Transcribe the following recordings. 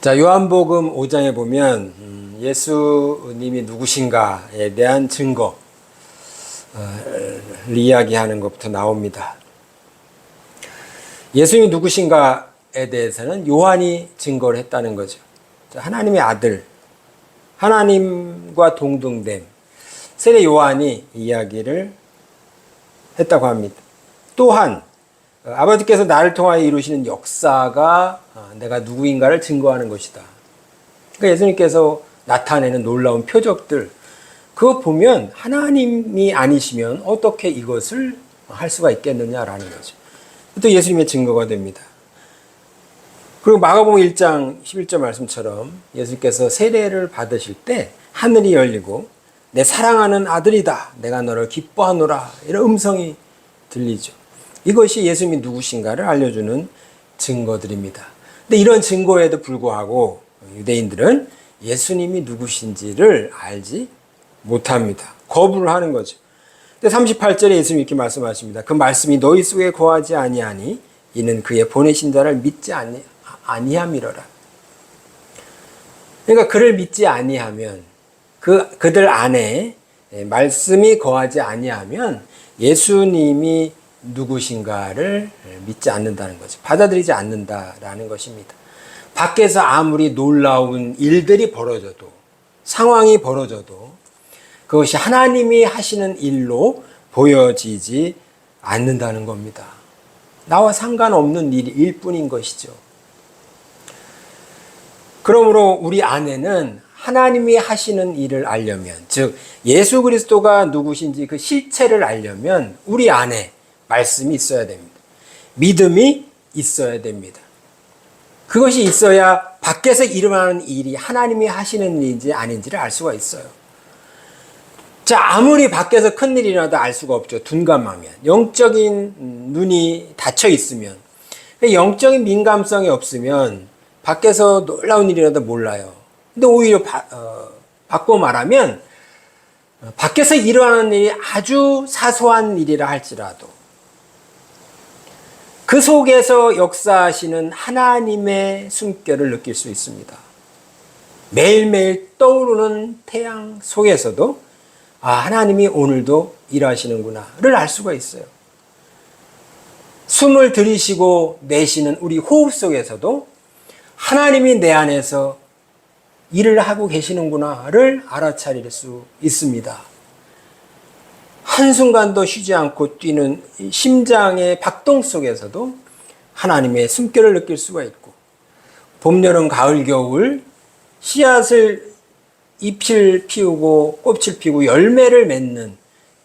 자, 요한복음 5장에 보면 음, 예수님이 누구신가에 대한 증거 어, 이야기하는 것부터 나옵니다. 예수님이 누구신가에 대해서는 요한이 증거를 했다는 거죠. 자, 하나님의 아들, 하나님과 동등됨, 세례 요한이 이야기를 했다고 합니다. 또한 어, 아버지께서 나를 통하여 이루시는 역사가 어, 내가 누구인가를 증거하는 것이다. 그러니까 예수님께서 나타내는 놀라운 표적들, 그거 보면 하나님이 아니시면 어떻게 이것을 할 수가 있겠느냐라는 거죠. 또 예수님의 증거가 됩니다. 그리고 마가복음 1장 11절 말씀처럼 예수님께서 세례를 받으실 때 하늘이 열리고 내 사랑하는 아들이다. 내가 너를 기뻐하노라. 이런 음성이 들리죠. 이것이 예수님이 누구신가를 알려주는 증거들입니다. 근데 이런 증거에도 불구하고 유대인들은 예수님이 누구신지를 알지 못합니다. 거부를 하는 거죠. 근데 38절에 예수님이 이렇게 말씀하십니다. 그 말씀이 너희 속에 거하지 아니하니 이는 그의 보내신 자를 믿지 아니, 아니함이로라. 그러니까 그를 믿지 아니하면 그 그들 안에 말씀이 거하지 아니하면 예수님이 누구신가를 믿지 않는다는 거죠. 받아들이지 않는다라는 것입니다. 밖에서 아무리 놀라운 일들이 벌어져도 상황이 벌어져도 그것이 하나님이 하시는 일로 보여지지 않는다는 겁니다. 나와 상관없는 일 뿐인 것이죠. 그러므로 우리 안에는 하나님이 하시는 일을 알려면, 즉, 예수 그리스도가 누구신지 그 실체를 알려면 우리 안에 말씀이 있어야 됩니다. 믿음이 있어야 됩니다. 그것이 있어야 밖에서 일어나는 일이 하나님이 하시는 일인지 아닌지를 알 수가 있어요. 자, 아무리 밖에서 큰 일이 일어나도 알 수가 없죠. 둔감하면. 영적인 눈이 닫혀 있으면. 영적인 민감성이 없으면 밖에서 놀라운 일이 일어나도 몰라요. 근데 오히려 바, 어, 바꿔 말하면 밖에서 일어나는 일이 아주 사소한 일이라 할지라도 그 속에서 역사하시는 하나님의 숨결을 느낄 수 있습니다. 매일매일 떠오르는 태양 속에서도 아, 하나님이 오늘도 일하시는구나를 알 수가 있어요. 숨을 들이쉬고 내쉬는 우리 호흡 속에서도 하나님이 내 안에서 일을 하고 계시는구나를 알아차릴 수 있습니다. 한순간도 쉬지 않고 뛰는 심장의 박동 속에서도 하나님의 숨결을 느낄 수가 있고, 봄, 여름, 가을, 겨울, 씨앗을 잎을 피우고 꽃을 피우고 열매를 맺는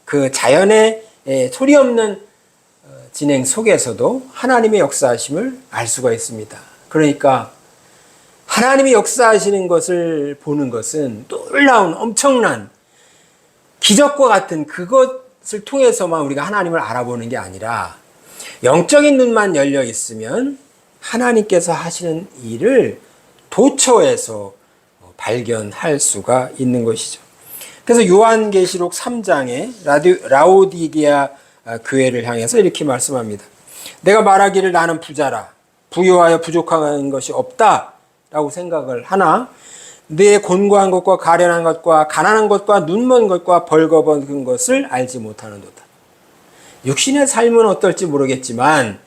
그 자연의 소리 없는 진행 속에서도 하나님의 역사하심을 알 수가 있습니다. 그러니까 하나님이 역사하시는 것을 보는 것은 놀라운 엄청난 기적과 같은 그것을 통해서만 우리가 하나님을 알아보는 게 아니라 영적인 눈만 열려 있으면 하나님께서 하시는 일을 도처에서 발견할 수가 있는 것이죠. 그래서 요한계시록 3장에 라오디게아 교회를 향해서 이렇게 말씀합니다. 내가 말하기를 나는 부자라 부유하여 부족한 것이 없다 라고 생각을 하나 내 곤고한 것과 가련한 것과 가난한 것과 눈먼 것과 벌거벗은 것을 알지 못하는도다. 육신의 삶은 어떨지 모르겠지만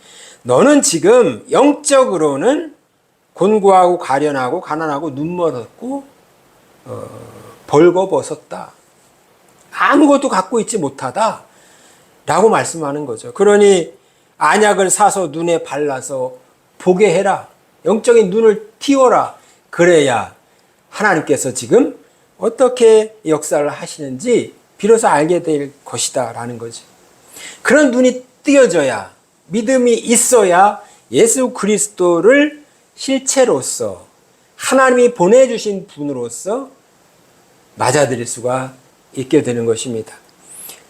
너는 지금 영적으로는 곤고하고 가련하고 가난하고 눈멀었고 어, 벌거벗었다. 아무것도 갖고 있지 못하다. 라고 말씀하는 거죠. 그러니 안약을 사서 눈에 발라서 보게 해라. 영적인 눈을 띄워라. 그래야 하나님께서 지금 어떻게 역사를 하시는지 비로소 알게 될 것이다. 라는 거죠. 그런 눈이 띄어져야 믿음이 있어야 예수 그리스도를 실체로서 하나님이 보내주신 분으로서 맞아들일 수가 있게 되는 것입니다.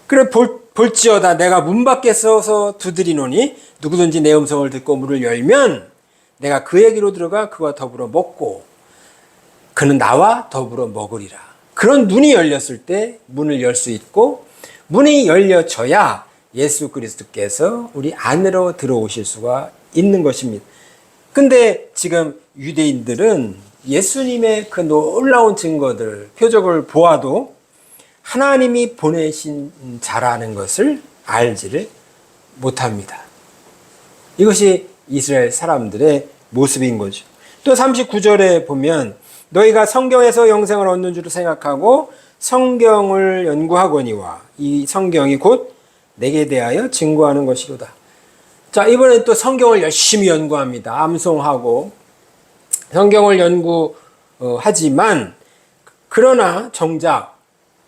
그래 볼, 볼지어다 내가 문 밖에 서서 두드리노니 누구든지 내 음성을 듣고 문을 열면 내가 그에게로 들어가 그와 더불어 먹고 그는 나와 더불어 먹으리라. 그런 눈이 열렸을 때 문을 열 수 있고 문이 열려져야 예수 그리스도께서 우리 안으로 들어오실 수가 있는 것입니다. 근데 지금 유대인들은 예수님의 그 놀라운 증거들, 표적을 보아도 하나님이 보내신 자라는 것을 알지를 못합니다. 이것이 이스라엘 사람들의 모습인 거죠. 또 39절에 보면 너희가 성경에서 영생을 얻는 줄 생각하고 성경을 연구하거니와 이 성경이 곧 내게 대하여 증거하는 것이로다. 자, 이번엔 또 성경을 열심히 연구합니다. 암송하고 성경을 연구하지만 그러나 정작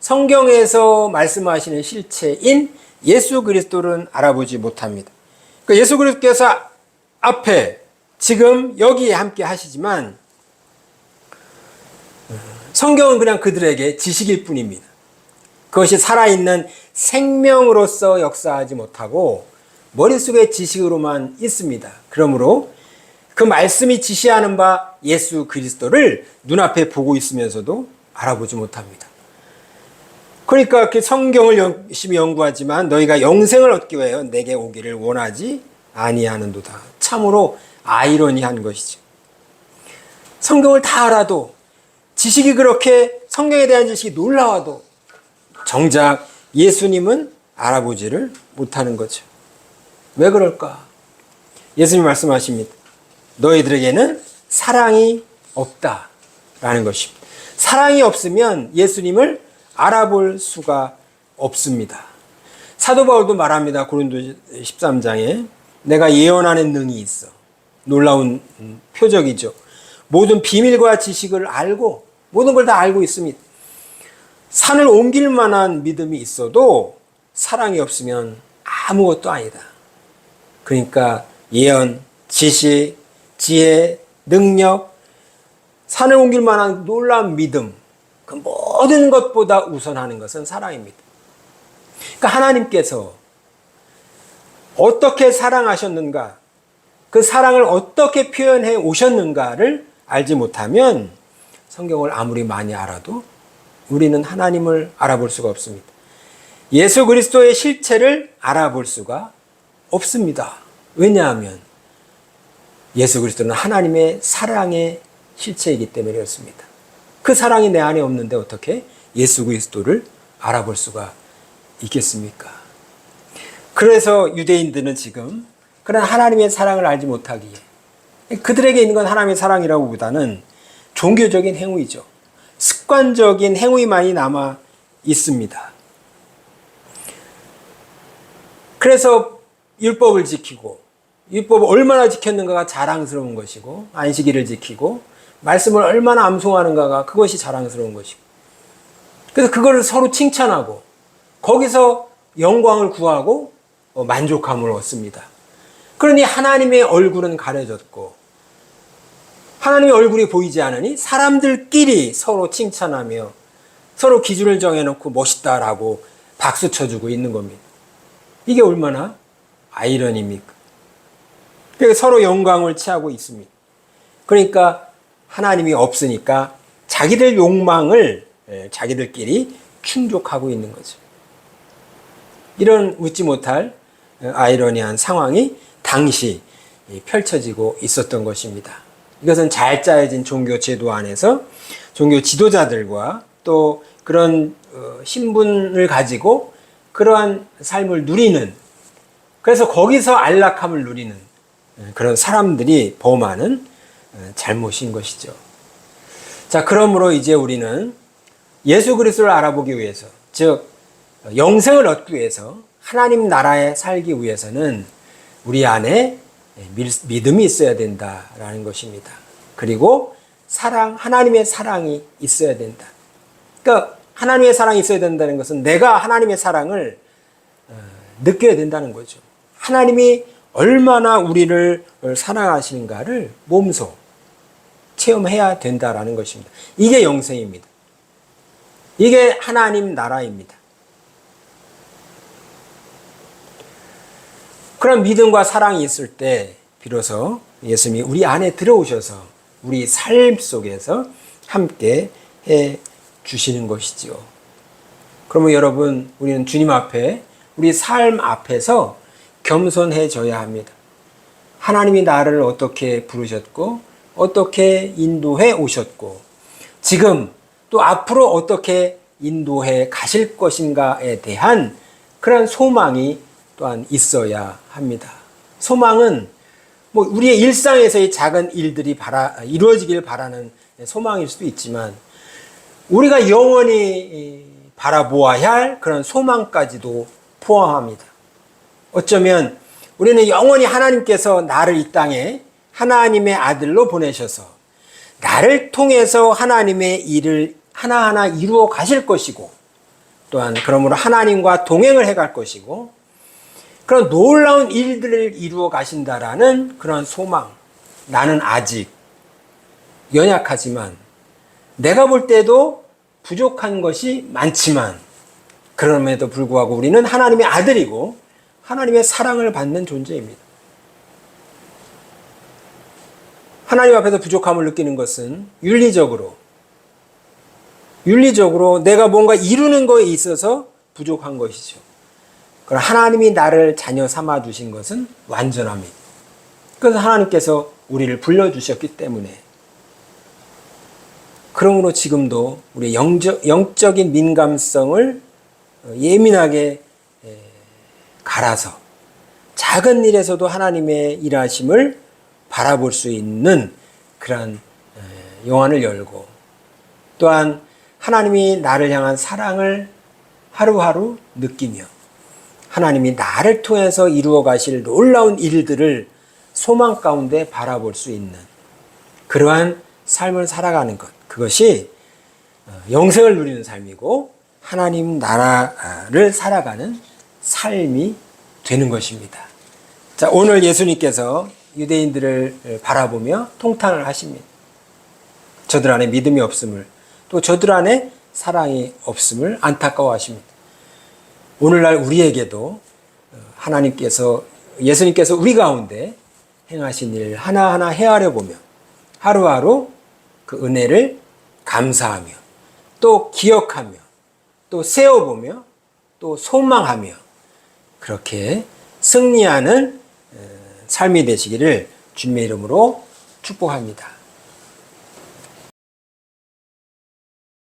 성경에서 말씀하시는 실체인 예수 그리스도를 알아보지 못합니다. 그러니까 예수 그리스도께서 앞에 지금 여기에 함께 하시지만 성경은 그냥 그들에게 지식일 뿐입니다. 그것이 살아있는 생명으로서 역사하지 못하고 머릿속의 지식으로만 있습니다. 그러므로 그 말씀이 지시하는 바 예수 그리스도를 눈앞에 보고 있으면서도 알아보지 못합니다. 그러니까 그 성경을 열심히 연구하지만 너희가 영생을 얻기 위하여 내게 오기를 원하지 아니하는도다. 참으로 아이러니한 것이죠. 성경을 다 알아도 지식이 그렇게 성경에 대한 지식이 놀라워도 정작 예수님은 알아보지를 못하는 거죠. 왜 그럴까? 예수님 말씀하십니다. 너희들에게는 사랑이 없다 라는 것입니다. 사랑이 없으면 예수님을 알아볼 수가 없습니다. 사도 바울도 말합니다. 고린도 13장에 내가 예언하는 능이 있어. 놀라운 표적이죠. 모든 비밀과 지식을 알고 모든 걸 다 알고 있습니다. 산을 옮길 만한 믿음이 있어도 사랑이 없으면 아무것도 아니다. 그러니까 예언, 지식, 지혜, 능력, 산을 옮길 만한 놀라운 믿음, 그 모든 것보다 우선하는 것은 사랑입니다. 그러니까 하나님께서 어떻게 사랑하셨는가, 그 사랑을 어떻게 표현해 오셨는가를 알지 못하면 성경을 아무리 많이 알아도 우리는 하나님을 알아볼 수가 없습니다. 예수 그리스도의 실체를 알아볼 수가 없습니다. 왜냐하면 예수 그리스도는 하나님의 사랑의 실체이기 때문에 그렇습니다. 그 사랑이 내 안에 없는데 어떻게 예수 그리스도를 알아볼 수가 있겠습니까? 그래서 유대인들은 지금 그런 하나님의 사랑을 알지 못하기에 그들에게 있는 건 하나님의 사랑이라고 보다는 종교적인 행위죠. 습관적인 행위만이 남아 있습니다. 그래서 율법을 지키고 율법을 얼마나 지켰는가가 자랑스러운 것이고 안식일을 지키고 말씀을 얼마나 암송하는가가 그것이 자랑스러운 것이고 그래서 그걸 서로 칭찬하고 거기서 영광을 구하고 만족함을 얻습니다. 그러니 하나님의 얼굴은 가려졌고 하나님의 얼굴이 보이지 않으니 사람들끼리 서로 칭찬하며 서로 기준을 정해놓고 멋있다라고 박수 쳐주고 있는 겁니다. 이게 얼마나 아이러니입니까? 그러니까 서로 영광을 취하고 있습니다. 그러니까 하나님이 없으니까 자기들 욕망을 예, 자기들끼리 충족하고 있는 거죠. 이런 웃지 못할 어, 아이러니한 상황이 당시 펼쳐지고 있었던 것입니다. 이것은 잘 짜여진 종교 제도 안에서 종교 지도자들과 또 그런 어, 신분을 가지고 그러한 삶을 누리는 그래서 거기서 안락함을 누리는 예, 그런 사람들이 범하는 어, 잘못인 것이죠. 자, 그러므로 이제 우리는 예수 그리스도를 알아보기 위해서, 즉 영생을 얻기 위해서 하나님 나라에 살기 위해서는 우리 안에 믿음이 있어야 된다라는 것입니다. 그리고 사랑, 하나님의 사랑이 있어야 된다. 그러니까 하나님의 사랑이 있어야 된다는 것은 내가 하나님의 사랑을 어, 느껴야 된다는 거죠. 하나님이 얼마나 우리를 사랑하시는가를 몸소 체험해야 된다라는 것입니다. 이게 영생입니다. 이게 하나님 나라입니다. 그런 믿음과 사랑이 있을 때 비로소 예수님이 우리 안에 들어오셔서 우리 삶 속에서 함께 해 주시는 것이죠. 그러면 여러분, 우리는 주님 앞에, 우리 삶 앞에서 겸손해져야 합니다. 하나님이 나를 어떻게 부르셨고, 어떻게 인도해 오셨고 지금 또 앞으로 어떻게 인도해 가실 것인가에 대한 그런 소망이 또한 있어야 합니다. 소망은 뭐 우리의 일상에서의 작은 일들이 바라, 이루어지길 바라는 소망일 수도 있지만 우리가 영원히 바라보아야 할 그런 소망까지도 포함합니다. 어쩌면 우리는 영원히 하나님께서 나를 이 땅에 하나님의 아들로 보내셔서 나를 통해서 하나님의 일을 하나하나 이루어 가실 것이고 또한 그러므로 하나님과 동행을 해갈 것이고 그런 놀라운 일들을 이루어 가신다라는 그런 소망. 나는 아직 연약하지만 내가 볼 때도 부족한 것이 많지만 그럼에도 불구하고 우리는 하나님의 아들이고 하나님의 사랑을 받는 존재입니다. 하나님 앞에서 부족함을 느끼는 것은 윤리적으로 윤리적으로 내가 뭔가 이루는 거에 있어서 부족한 것이죠. 그러나 하나님이 나를 자녀 삼아 주신 것은 완전합니다. 그래서 하나님께서 우리를 불러 주셨기 때문에 그러므로 지금도 우리 영적, 영적인 민감성을 예민하게 에, 갈아서 작은 일에서도 하나님의 일하심을 바라볼 수 있는 에, 영안을 열고 또한 하나님이 나를 향한 사랑을 하루하루 느끼며 하나님이 나를 통해서 이루어 가실 놀라운 일들을 소망 가운데 바라볼 수 있는 그러한 삶을 살아가는 것. 그것이 어, 영생을 누리는 삶이고 하나님 나라를 살아가는 삶이 되는 것입니다. 자, 오늘 예수님께서 유대인들을 바라보며 통탄을 하십니다. 저들 안에 믿음이 없음을 또 저들 안에 사랑이 없음을 안타까워 하십니다. 오늘날 우리에게도 하나님께서 예수님께서 우리 가운데 행하신 일 하나하나 헤아려 보며 하루하루 그 은혜를 감사하며 또 기억하며 또 세워보며 또 소망하며 그렇게 승리하는 삶이 되시기를 주님의 이름으로 축복합니다.